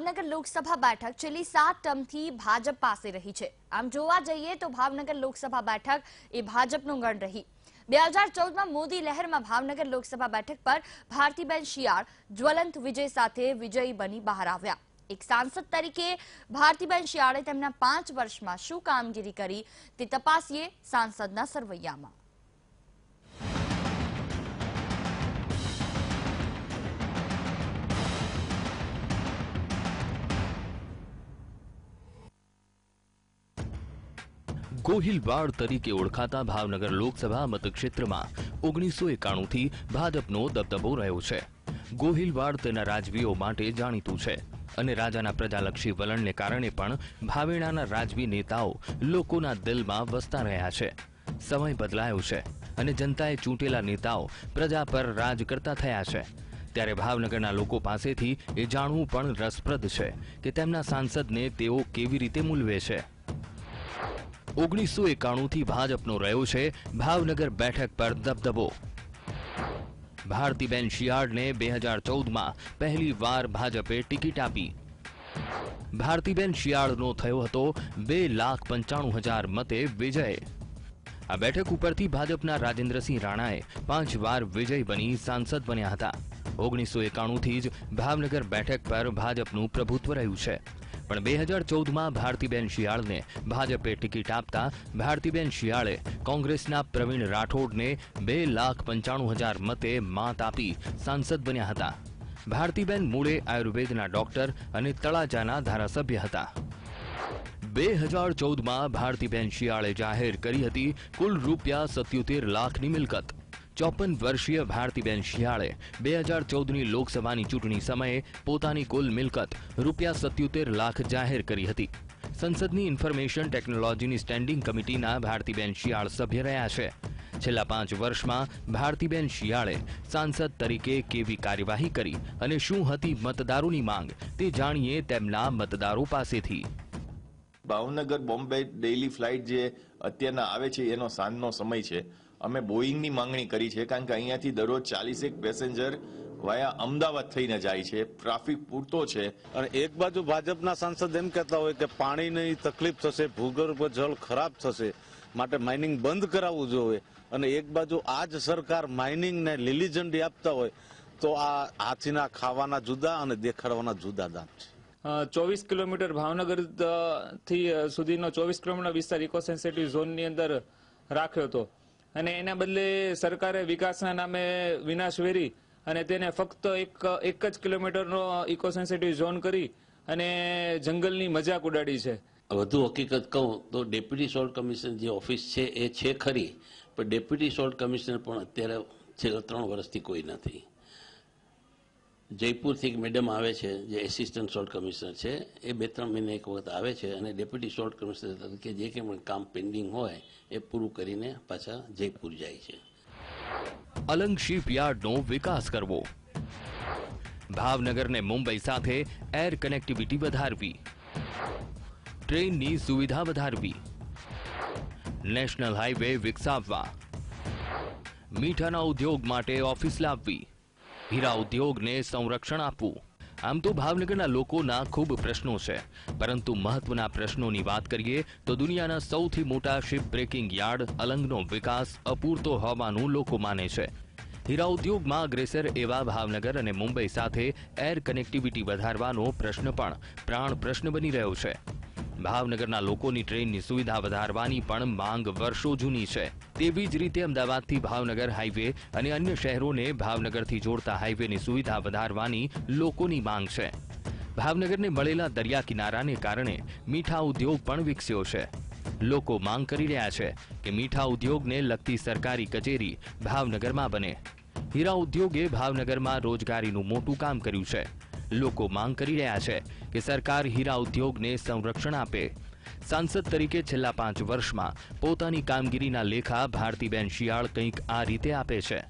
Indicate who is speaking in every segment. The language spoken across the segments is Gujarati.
Speaker 1: ભાવનગર લોકસભા બેઠક છેલ્લી સાત ટર્મથી ભાજપ પાસે રહી છે. આમ જોવા જઈએ તો ભાવનગર લોકસભા બેઠક એ ભાજપનું ગણ રહી. બે હજાર ચૌદમાં મોદી લહેરમાં ભાવનગર લોકસભા બેઠક પર ભારતીબેન શિયાળ, જ્વલંત વિજય સાથે વિજયી બની બહાર આવ્યા. એક સાંસદ તરીકે ભારતીબેન શિયાળે તેમના પાંચ વર્ષમાં શું કામગીરી કરી તે તપાસીએ સાંસદના સરવૈયામાં.
Speaker 2: ગોહિલવાડ તરીકે ઓળખાતા ભાવનગર લોકસભા મતક્ષેત્રમાં ઓગણીસો એકાણુંથી ભાજપનો દબદબો રહ્યો છે. ગોહિલવાડ તેના રાજવીઓ માટે જાણીતું છે અને રાજાના પ્રજાલક્ષી વલણને કારણે પણ ભાવેણાના રાજવી નેતાઓ લોકોના દિલમાં વસતા રહ્યા છે. સમય બદલાયો છે અને જનતાએ ચૂંટેલા નેતાઓ પ્રજા પર રાજ કરતા થયા છે. ત્યારે ભાવનગરના લોકો પાસેથી એ જાણવું પણ રસપ્રદ છે કે તેમના સાંસદને તેઓ કેવી રીતે મૂલવે છે. ઓગણીસો એકાણુંથી ભાજપનો રહ્યો છે. ભાવનગર બેઠક પર દબદબો. ભારતીબેન શિયાળને બે હજાર ચૌદમાં પહેલી વાર ભાજપે ટિકિટ આપી. ભારતીબેન શિયાળનો થયો હતો બે લાખ પંચાણું હજાર મતે વિજય. આ બેઠક ઉપરથી ભાજપના રાજેન્દ્રસિંહ રાણાએ પાંચ વાર વિજય બની સાંસદ બન્યા હતા. ઓગણીસો એકાણુંથી જ ભાવનગર બેઠક પર ભાજપનું પ્રભુત્વ રહ્યું છે. પણ બે હજાર ચૌદમાં ભારતીબેન શિયાળને ભાજપે ટિકિટ આપતા ભારતીબેન શિયાળે કોંગ્રેસના પ્રવીણ રાઠોડને બે લાખ પંચાણું હજાર મતે માત આપી સાંસદ બન્યા હતા. ભારતીબેન મૂળે આયુર્વેદના ડોક્ટર અને તળાજાના ધારાસભ્ય હતા. બે હજાર ચૌદમાં ભારતીબેન શિયાળે જાહેર કરી હતી કુલ રૂપિયા સત્યોતેર લાખની મિલકત. ચોપન વર્ષીય ભારતીબેન શિયાળે બે હજાર ચૌદની લોકસભાની ચૂંટણી સમયે પોતાની કુલ મિલકત રૂપિયા સત્યોતેર લાખ જાહેર કરી હતી. સંસદની ઇન્ફોર્મેશન ટેકનોલોજીની સ્ટેન્ડિંગ કમિટીના ભારતીબેન શિયાળ સભ્ય રહ્યા છે. છેલ્લા પાંચ વર્ષમાં ભારતીબેન શિયાળે સાંસદ તરીકે કેવી કાર્યવાહી કરી અને શું હતી મતદારોની માંગ તે જાણીએ તેમના મતદારો પાસેથી.
Speaker 3: ભાવનગર બોમ્બે ડેઇલી ફ્લાઇટ જે અત્યારના આવે છે, એનો સાંજનો સમય છે અમે બોઈંગની માંગણી કરી છે કારણ કે અહીંયાથી દરરોજ ચાલીસેક પેસેન્જર વાયા અમદાવાદ થઈને જાય છે. ટ્રાફિક પૂરતો છે.
Speaker 4: અને એક બાજુ ભાજપના સાંસદ એમ કહેતા હોય કે પાણીની તકલીફ થશે ભૂગર્ભ જળ ખરાબ થશે માટે માઇનિંગ બંધ કરાવવું જોઈએ. અને એક બાજુ આ જ સરકાર માઇનિંગને લીલી ઝંડી આપતા હોય તો આ હાથીના ખાવાના જુદા અને દેખાડવાના જુદા દામ છે.
Speaker 5: ચોવીસ કિલોમીટર ભાવનગરથી સુધીનો ચોવીસ કિલોમીટર વિસ્તાર ઇકો સેન્સિટિવ ઝોનની અંદર રાખ્યો હતો. અને એના બદલે સરકારે વિકાસના નામે વિનાશ વેરી અને તેને ફક્ત એક એક જ કિલોમીટરનો ઇકો સેન્સિટિવ ઝોન કરી અને જંગલની મજાક ઉડાડી છે.
Speaker 6: વધુ હકીકત કહું તો ડેપ્યુટી સોલ્ટ કમિશનર જે ઓફિસ છે એ છે ખરી, પણ ડેપ્યુટી સોલ્ટ કમિશનર પણ અત્યારે છેલ્લા ત્રણ વર્ષથી કોઈ નથી. જયપુરથી એક મેડમ આવે છે, જે એસિસ્ટન્ટ સોલ્ટ કમિશનર છે, એ બે ત્રણ મહિને એક વખત આવે છે અને ડેપ્યુટી સોલ્ટ કમિશનર તરીકે જે કંઈ પણ કામ પેન્ડિંગ હોય, એ પૂરું કરીને પાછા જયપુર જાય છે.
Speaker 2: અલંગ શિપયાર્ડનો વિકાસ કરવો. ભાવનગરને મુંબઈ સાથે એર કનેક્ટિવિટી વધારવી. ટ્રેનની સુવિધા વધારવી. નેશનલ હાઈવે વિકસાવવા. મીઠાના ઉદ્યોગ માટે ઓફિસ લાવવી. હીરા ઉદ્યોગને સંરક્ષણ આપવું. આમ તો ભાવનગરના લોકોના ખૂબ પ્રશ્નો છે. પરંતુ મહત્વના પ્રશ્નોની વાત કરીએ તો દુનિયાના સૌથી મોટા શિપ બ્રેકિંગ યાર્ડ અલંગનો વિકાસ અપૂરતો હોવાનું લોકો માને છે. હીરા ઉદ્યોગમાં અગ્રેસર એવા ભાવનગર અને મુંબઈ સાથે એર કનેક્ટિવિટી વધારવાનો પ્રશ્ન પણ પ્રાણ પ્રશ્ન બની રહ્યો છે. ભાવનગરના લોકોની ટ્રેનની સુવિધા વધારવાની પણ માંગ વર્ષો જૂની છે. તેવી જ રીતે અમદાવાદથી ભાવનગર હાઈવે અને અન્ય શહેરોને ભાવનગરથી જોડતા હાઈવેની સુવિધા વધારવાની લોકોની માંગ છે. ભાવનગરને મળેલા દરિયા કિનારાને કારણે મીઠા ઉદ્યોગ પણ વિકસ્યો છે. લોકો માંગ કરી રહ્યા છે કે મીઠા ઉદ્યોગને લગતી સરકારી કચેરી ભાવનગરમાં બને. હીરા ઉદ્યોગે ભાવનગરમાં રોજગારીનું મોટું કામ કર્યું છે. લોકો માંગ કરી રહ્યા છે કે સરકાર હીરા ઉદ્યોગને સંરક્ષણ આપે. સાંસદ તરીકે છેલ્લા પાંચ વર્ષમાં પોતાની કામગીરીના લેખા ભારતીબેન શિયાળ કંઈક આ રીતે આપે છે.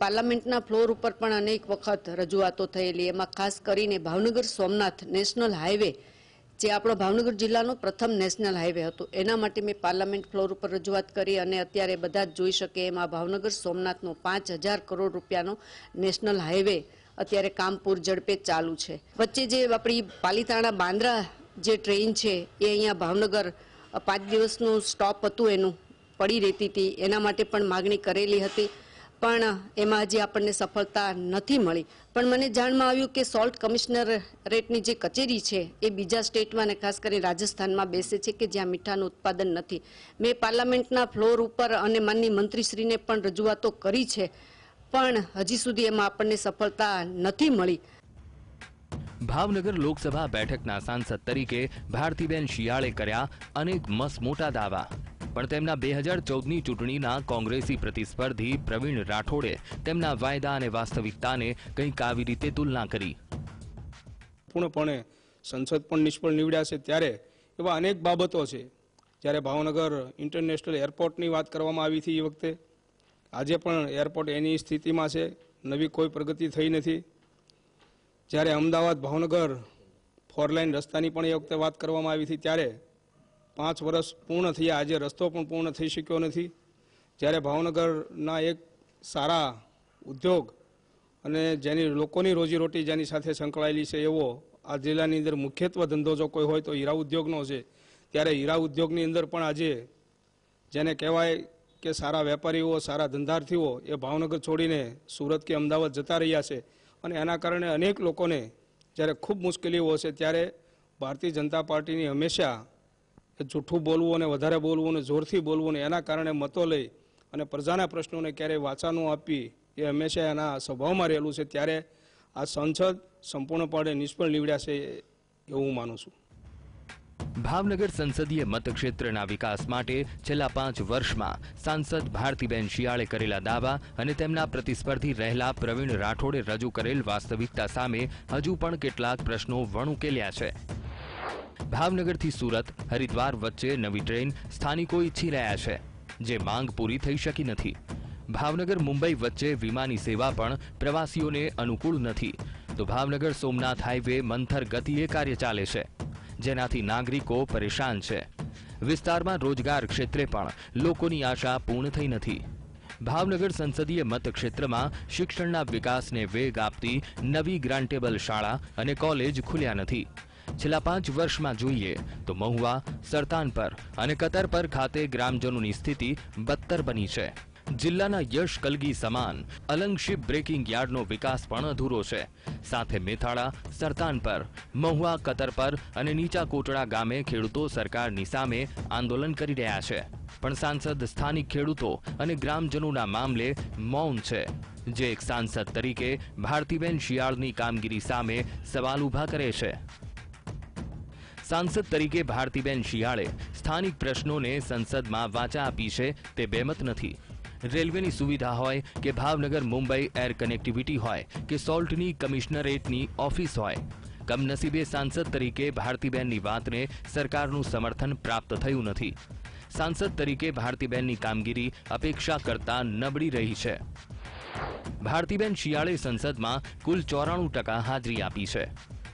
Speaker 7: પાર્લામેન્ટના ફ્લોર ઉપર પણ અનેક વખત રજૂઆતો થયેલી. એમાં ખાસ કરીને ભાવનગર સોમનાથ નેશનલ હાઈવે, જે આપણો ભાવનગર જિલ્લાનો પ્રથમ નેશનલ હાઈવે હતો. એના માટે મેં પાર્લામેન્ટ ફ્લોર ઉપર રજૂઆત કરી અને અત્યારે બધા જ જોઈ શકે એમાં ભાવનગર સોમનાથનો પાંચ હજાર કરોડ રૂપિયાનો નેશનલ હાઈવે અત્યારે કામ ઝડપે ચાલુ છે. વચ્ચે જે આપણી પાલિતાણા બાંદ્રા જે ટ્રેન છે, એ અહીંયા ભાવનગર પાંચ દિવસનું સ્ટોપ હતું એનું, પડી રહેતી હતી. એના માટે પણ માગણી કરેલી હતી. પણ, એમાં હજી આપણને સફળતા નથી મળી. પણ મને જાણમાં આવ્યું કે સોલ્ટ કમિશનરેટની જે કચેરી છે, એ બીજા સ્ટેટમાં અને ખાસ કરીને રાજસ્થાનમાં બેસે છે કે જ્યાં મીઠાનું ઉત્પાદન નથી. મેં પાર્લામેન્ટના ફ્લોર ઉપર અને માનની મંત્રીશ્રીને પણ રજૂઆતો કરી છે. પણ હજી સુધી એમાં આપણને સફળતા નથી મળી.
Speaker 2: ભાવનગર લોકસભા બેઠકના સાંસદ તરીકે ભારતીબેન શિયાળે કર્યા અનેક મસ મોટા દાવા. પણ તેમના બે હજાર ચૌદની ચૂંટણીના કોંગ્રેસી પ્રતિસ્પર્ધી પ્રવીણ રાઠોડે તેમના વાયદા અને વાસ્તવિકતાને કંઈક આવી રીતે તુલના કરી.
Speaker 8: પૂર્ણપણે સંસદ પણ નિષ્ફળ નીવડ્યા છે ત્યારે એવા અનેક બાબતો છે. જ્યારે ભાવનગર ઇન્ટરનેશનલ એરપોર્ટની વાત કરવામાં આવી હતી એ વખતે આજે પણ એરપોર્ટ એની સ્થિતિમાં છે. નવી કોઈ પ્રગતિ થઈ નથી. જ્યારે અમદાવાદ, ભાવનગર ફોર લાઇન રસ્તાની પણ એ વખતે વાત કરવામાં આવી હતી ત્યારે પાંચ વર્ષ પૂર્ણ થયા. આજે રસ્તો પણ પૂર્ણ થઈ શક્યો નથી. જ્યારે ભાવનગરના એક સારા ઉદ્યોગ અને જેની લોકોની રોજીરોટી જેની સાથે સંકળાયેલી છે એવો આ જિલ્લાની અંદર મુખ્યત્વે ધંધો જો કોઈ હોય તો હીરા ઉદ્યોગનો છે. ત્યારે હીરા ઉદ્યોગની અંદર પણ આજે જેને કહેવાય કે સારા વેપારીઓ, સારા ધંધાર્થીઓ એ ભાવનગર છોડીને સુરત કે અમદાવાદ જતા રહ્યા છે અને એના કારણે અનેક લોકોને જ્યારે ખૂબ મુશ્કેલીઓ છે ત્યારે ભારતીય જનતા પાર્ટીની હંમેશા જૂઠું બોલવું અને વધારે બોલવું અને જોરથી બોલવું અને એના કારણે મતો લઈ અને પ્રજાના પ્રશ્નોને ક્યારેય વાચા ન આપી એ હંમેશા એના સ્વભાવમાં રહેલું છે. ત્યારે આ સંસદ સંપૂર્ણપણે નિષ્ફળ નીવડ્યા છે એવું માનું છું.
Speaker 2: ભાવનગર સંસદીય મતક્ષેત્રના વિકાસ માટે છેલ્લા પાંચ વર્ષમાં સાંસદ ભારતીબેન શિયાળે કરેલા દાવા અને તેમના પ્રતિસ્પર્ધી રહેલા પ્રવીણ રાઠોડે રજૂ કરેલ વાસ્તવિકતા સામે હજુ પણ કેટલાક પ્રશ્નો વણુકેલ્યા છે. ભાવનગરથી સુરત, હરિદ્વાર વચ્ચે નવી ટ્રેન સ્થાનિકો ઈચ્છી રહ્યા છે, જે માંગ પૂરી થઈ શકી નથી. ભાવનગર, મુંબઈ વચ્ચે વિમાની સેવા પણ પ્રવાસીઓને અનુકૂળ નથી. તો ભાવનગર, સોમનાથ હાઈવે મંથર ગતિએ કાર્ય ચાલે છે. જેનાથી નાગરિકો પરેશાન છે. વિસ્તારમાં રોજગાર ક્ષેત્રે પણ લોકોની આશા પૂર્ણ થઈ નથી. ભાવનગર સંસદીય મતક્ષેત્રમાં શિક્ષણના વિકાસને વેગ આપતી નવી ગ્રાન્ટેબલ શાળા અને કોલેજ ખુલ્યા નથી. છેલ્લા પાંચ વર્ષમાં જોઈએ તો મહુવા સરતાનપર અને કતરપર ખાતે ગ્રામજનોની સ્થિતિ બદતર બની છે. જિલ્લાના યશ કલગી સમાન અલંગશીપ બ્રેકિંગ યાર્ડનો વિકાસ પણ અધૂરો છે. સાથે મેથાળા, સરતાન પર, મહુવા કતરપર અને નીચા કોટડા ગામે ખેડૂતો સરકારની સામે આંદોલન કરી રહ્યા છે. પણ સાંસદ સ્થાનિક ખેડૂતો અને ગ્રામજનોના મામલે મૌન છે. જે એક સાંસદ તરીકે ભારતીબેન શિયાળની કામગીરી સામે સવાલ ઊભા કરે છે. સાંસદ તરીકે ભારતીબેન શિયાળે સ્થાનિક પ્રશ્નોને સંસદમાં વાચા આપી છે તે બેમત નથી. રેલવેની સુવિધા હોય કે ભાવનગર, મુંબઈ એર કનેક્ટિવિટી હોય કે સોલ્ટની કમિશનરેટની ઓફિસ હોય. કમનસીબે સાંસદ તરીકે ભારતીબેનની વાતને સરકારનું સમર્થન પ્રાપ્ત થયું નથી. સાંસદ તરીકે ભારતીબેનની કામગીરી અપેક્ષા કરતા નબળી રહી છે. ભારતીબેન શિયાળે સંસદમાં કુલ ચોરાણું ટકા હાજરી આપી છે.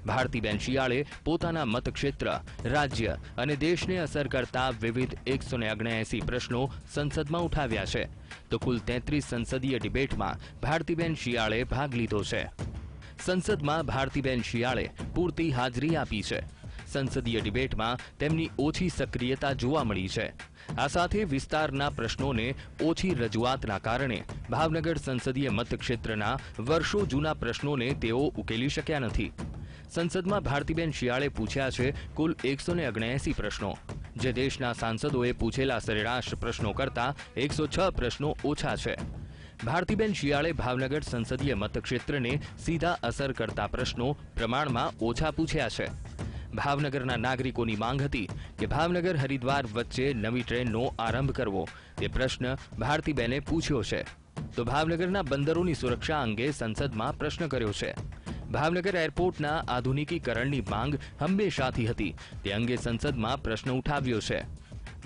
Speaker 2: ભારતીબેન શિયાળે પોતાના મતક્ષેત્ર, રાજ્ય અને દેશને અસર કરતા વિવિધ એકસો પ્રશ્નો સંસદમાં ઉઠાવ્યા છે. તો કુલ તેત્રીસ સંસદીય ડિબેટમાં ભારતીબેન શિયાળે ભાગ લીધો છે. સંસદમાં ભારતીબેન શિયાળે પૂરતી હાજરી આપી છે. સંસદીય ડિબેટમાં તેમની ઓછી સક્રિયતા જોવા મળી છે. આ સાથે વિસ્તારના પ્રશ્નોને ઓછી રજૂઆતના કારણે ભાવનગર સંસદીય મતક્ષેત્રના વર્ષો જૂના પ્રશ્નોને તેઓ ઉકેલી શક્યા નથી. સંસદમાં ભારતીબેન શિયાળે પૂછ્યા છે, કુલ એકસો ને પ્રશ્નો. જે દેશના સાંસદોએ પૂછેલા સરેરાશ પ્રશ્નો કરતા એકસો છ પ્રશ્નો ઓછા છે. ભારતીબેન શિયાળે ભાવનગર સંસદીય મતક્ષેત્રને સીધા અસર કરતા પ્રશ્નો પ્રમાણમાં ઓછા પૂછ્યા છે. ભાવનગરના નાગરિકોની માંગ હતી કે ભાવનગર હરિદ્વાર વચ્ચે નવી ટ્રેનનો આરંભ કરવો. તે પ્રશ્ન ભારતીબેને પૂછ્યો છે. તો ભાવનગરના બંદરોની સુરક્ષા અંગે સંસદમાં પ્રશ્ન કર્યો છે. ભાવનગર એરપોર્ટના આધુનિકીકરણની માંગ હંમેશાથી હતી. તે અંગે સંસદમાં પ્રશ્ન ઉઠાવ્યો છે.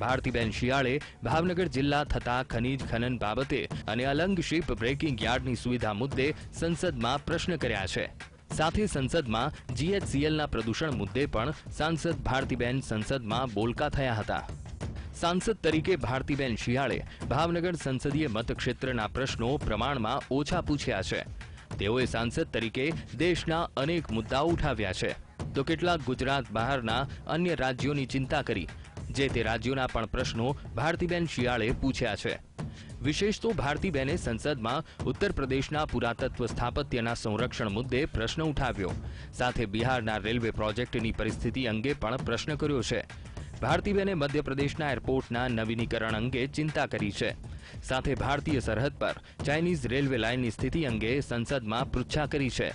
Speaker 2: ભારતીબેન શિયાળે ભાવનગર જિલ્લા થતા ખનીજ ખનન બાબતે અને અલંગ શિપ બ્રેકિંગ યાર્ડની સુવિધા મુદ્દે સંસદમાં પ્રશ્ન કર્યા છે. સાથે સંસદમાં જીએચસીએલના પ્રદૂષણ મુદ્દે પણ સાંસદ ભારતીબેન સંસદમાં બોલકા થયા હતા. સાંસદ તરીકે ભારતીબેન શિયાળે ભાવનગર સંસદીય મતક્ષેત્રના પ્રશ્નો પ્રમાણમાં ઓછા પૂછ્યા છે. તેઓએ સાંસદ તરીકે દેશના અનેક મુદ્દાઓ ઉઠાવ્યા છે. તો કેટલાક ગુજરાત બહારના અન્ય રાજ્યોની ચિંતા કરી, જે તે રાજ્યોના પણ પ્રશ્નો ભારતીબેન શિયાળે પૂછ્યા છે. વિશેષ તો ભારતીબેને સંસદમાં ઉત્તર પ્રદેશના પુરાતત્વ સ્થાપત્યના સંરક્ષણ મુદ્દે પ્રશ્ન ઉઠાવ્યો. સાથે બિહારના રેલવે પ્રોજેક્ટની પરિસ્થિતિ અંગે પણ પ્રશ્ન કર્યો છે. ભારતીબેને મધ્યપ્રદેશના એરપોર્ટના નવીનીકરણ અંગે ચિંતા કરી છે. સાથે ભારતીય સરહદ પર ચાઇનીઝ રેલવે લાઇનની સ્થિતિ અંગે સંસદમાં પૃચ્છા કરી છે.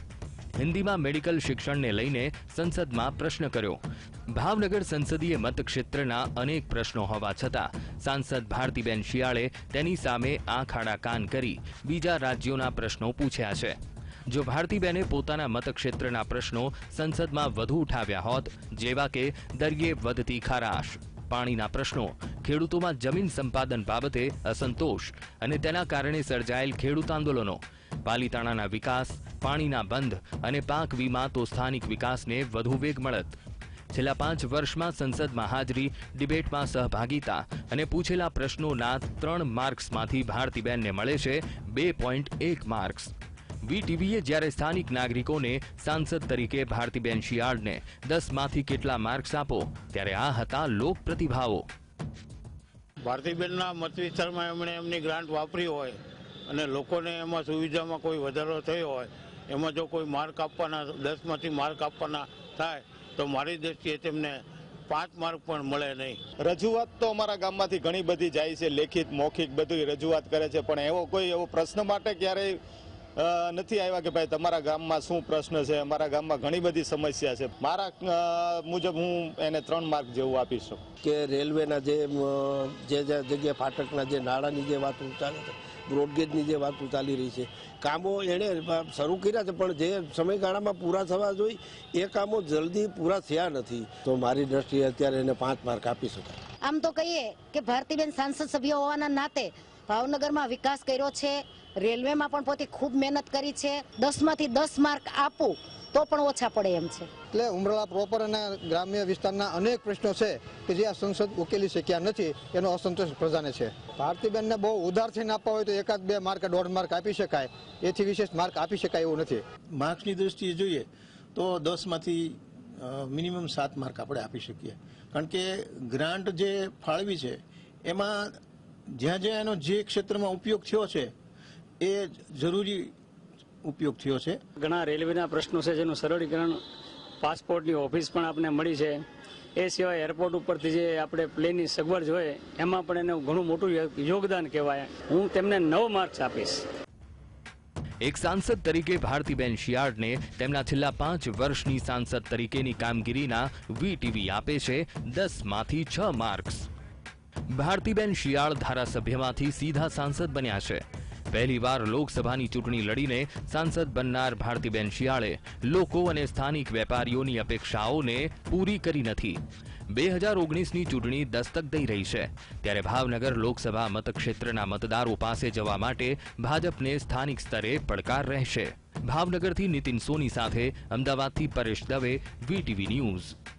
Speaker 2: હિન્દીમાં મેડિકલ શિક્ષણને લઈને સંસદમાં પ્રશ્ન કર્યો. ભાવનગર સંસદીય મતક્ષેત્રના અનેક પ્રશ્નો હોવા છતાં, સાંસદ ભારતીબેન શિયાળે તેની સામે આંખ આડા કાન કરી બીજા રાજ્યોના પ્રશ્નો પૂછ્યા છે. જો ભારતીબેને પોતાના મતક્ષેત્રના પ્રશ્નો સંસદમાં વધુ ઉઠાવ્યા હોત, જેવા કે દરિયે વધતી ખારાશ, પાણીના પ્રશ્નો, ખેડૂતોમાં જમીન સંપાદન બાબતે અસંતોષ અને તેના કારણે સર્જાયેલ ખેડૂત આંદોલનો, પાલીતાણાના વિકાસ, પાણીના બંધ અને પાક વીમા તો સ્થાનિક વિકાસને વધુ વેગ મળત. છેલ્લા પાંચ વર્ષમાં સંસદમાં હાજરી, ડિબેટમાં સહભાગિતા અને પૂછેલા પ્રશ્નોના ત્રણ માર્ક્સમાંથી ભારતીબેનને મળે છે બે પોઈન્ટ એક માર્ક્સ. વીટીવીએ જ્યારે સ્થાનિક નાગરિકોને સાંસદ તરીકે ભારતીબેન શિયાળને દસમાંથી કેટલા માર્ક્સ આપો ત્યારે આ હતા લોક પ્રતિભાવો
Speaker 9: ભારતીબેનના મત વિસ્તારમાં એમણે એમની ગ્રાન્ટ વાપરી હોય અને લોકોને એમાં સુવિધામાં કોઈ વધારો થયો હોય એમાં જો કોઈ માર્ક આપવાના દસમાંથી માર્ક આપવાના થાય તો મારી દ્રષ્ટિએ તેમને પાંચ માર્ક પણ મળે નહીં.
Speaker 10: રજૂઆત તો અમારા ગામમાંથી ઘણી બધી જાય છે લેખિત મૌખિક બધી રજૂઆત કરે છે પણ એવો કોઈ એવો પ્રશ્ન માટે ક્યારેય નથી આવ્યા કે ભાઈ તમારા ગામમાં શું પ્રશ્ન છે? અમારા ગામમાં ઘણી બધી સમસ્યા છે. મારા મુજબ હું એને ત્રણ માર્ક જેવું આપીશ.
Speaker 11: કે રેલવેના જે જે જે જગ્યાએ ફાટકના જે નાળાની જે વાતો ચાલે છે બ્રોડગેજની જે વાતો ચાલી રહી છે કામો એણે શરૂ કર્યા છે પણ જે સમયગાળામાં પૂરા થવા જોઈએ એ કામો જલ્દી પૂરા થયા નથી. તો મારી દ્રષ્ટિએ અત્યારે એને પાંચ માર્ક આપી શકાય.
Speaker 12: આમ તો કહીએ કે ભારતીબેન સાંસદ સભ્ય હોવાના નાતે ભાવનગરમાં વિકાસ કર્યો છે રેલવેમાં પણ પોતે ખૂબ મહેનત કરી છે. દસમાંથી દસ માર્ક આપું તો પણ ઓછા પડે એમ છે.
Speaker 13: એટલે ઉમરાળા પ્રોપર અને ગ્રામ્ય વિસ્તારના અનેક પ્રશ્નો છે કે જે આ સંસદ ઉકેલી શક્યા નથી એનો અસંતોષ પ્રજાને છે. ભારતીબેનને બહુ ઉધાર થઈને આપવા હોય તો એકાદ બે માર્ક દોઢ માર્ક આપી શકાય. એથી વિશેષ માર્ક આપી શકાય એવું નથી.
Speaker 14: માર્ક્સની દૃષ્ટિએ જોઈએ તો દસમાંથી મિનિમમ સાત માર્ક આપણે આપી શકીએ. કારણ કે ગ્રાન્ટ જે ફાળવી છે એમાં જ્યાં જ્યાં એનો જે ક્ષેત્રમાં ઉપયોગ થયો છે એ જરૂરી ઉપયોગ થયો છે.
Speaker 15: ઘણા રેલવેના પ્રશ્નો છે જેનું સરળીકરણ પાસપોર્ટની ઓફિસ પણ આપણે મળી છે. એ સિવાય એરપોર્ટ ઉપરથી જે આપણે પ્લેનની સગવડ જોઈએ એમાં પણ એનું ઘણું મોટું યોગદાન કહેવાય. હું તેમને નવ માર્ક્સ આપીશ.
Speaker 2: એક સાંસદ તરીકે ભારતીબેન શિયાળને તેમના છેલ્લા પાંચ વર્ષની સાંસદ તરીકેની કામગીરીના વીટીવી આપે છે દસમાંથી છ માર્ક્સ. ભારતીબેન શિયાળ ધારાસભ્યમાંથી સીધા સાંસદ બન્યા છે. પહેલીવાર લોકસભાની ચૂંટણી લડીને સાંસદ બનનાર ભારતીબેન શિયાળે લોકો અને સ્થાનિક વેપારીઓની અપેક્ષાઓને પૂરી કરી નથી. બે હજાર ઓગણીસની ચૂંટણી દસ્તક દઈ રહી છે. ત્યારે ભાવનગર લોકસભા મતક્ષેત્રના મતદારો પાસે જવા માટે ભાજપને સ્થાનિક સ્તરે પડકાર રહેશે. ભાવનગરથી નીતિન સોની સાથે અમદાવાદથી પરેશ દવે, વીટીવી ન્યૂઝ.